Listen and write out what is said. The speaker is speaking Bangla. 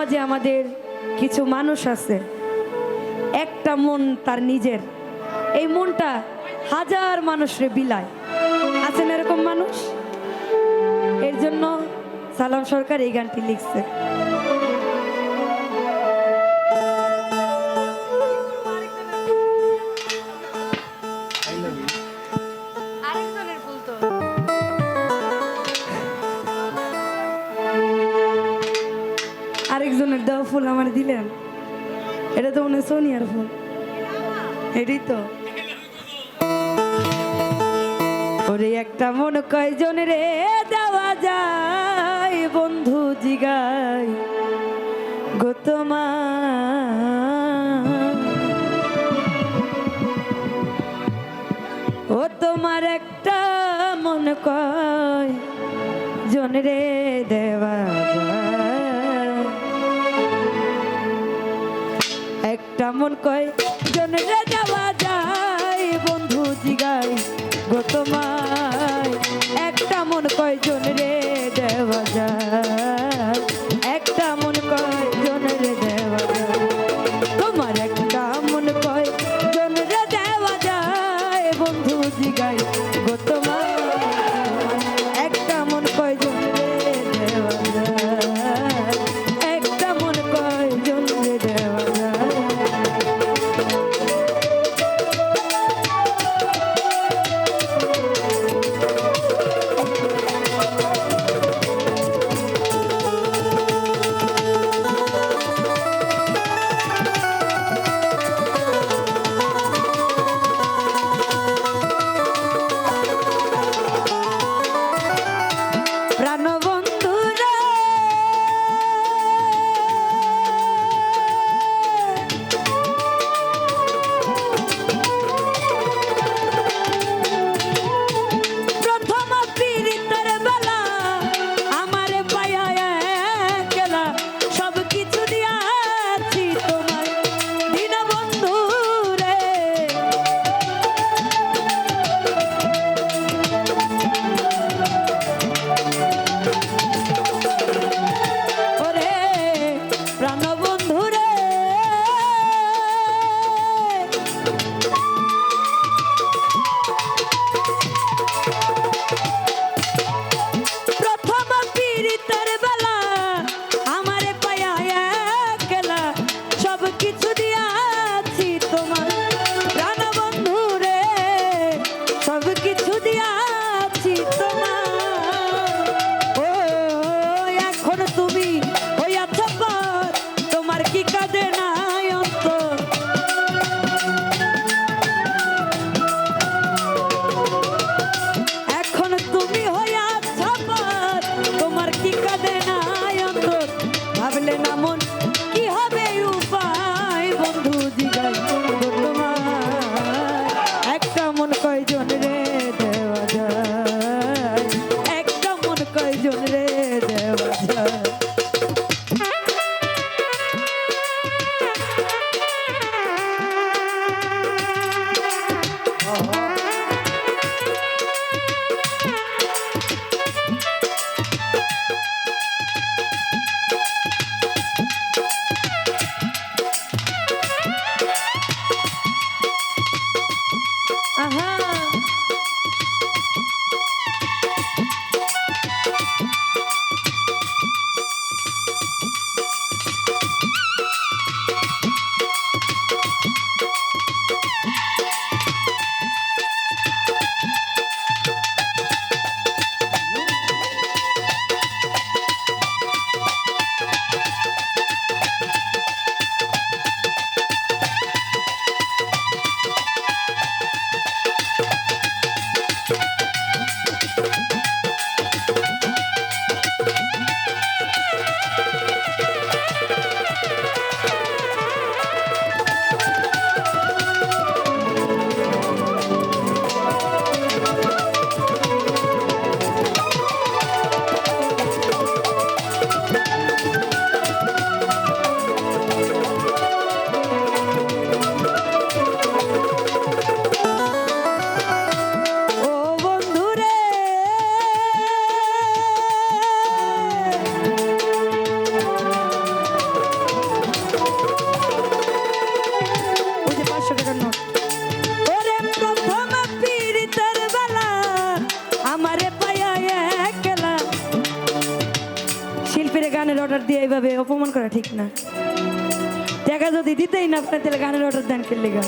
সমাজে আমাদের কিছু মানুষ আছে। একটা মন তার নিজের। এই মনটা হাজার মানুষের বিলায়। আছেন এরকম মানুষ? এর জন্য সালাম সরকার এই গানটি লিখছে। একজনের দেওয়া ফুল আমার দিলেন। এটা তো মনে সোনিয়ার ফুল। এটাই তো। ওরে একটা মন কয়জন রে দেওয়া যায়, বন্ধু জিগাই গোতমা ও তোমার একটা মন কয় জন রে দেওয়া কেমন কয়? জন রে যাওয়া করা ঠিক না। টাকা যদি দিতেই না আপনার তাহলে গানের অর্ডার দেন খেললে গা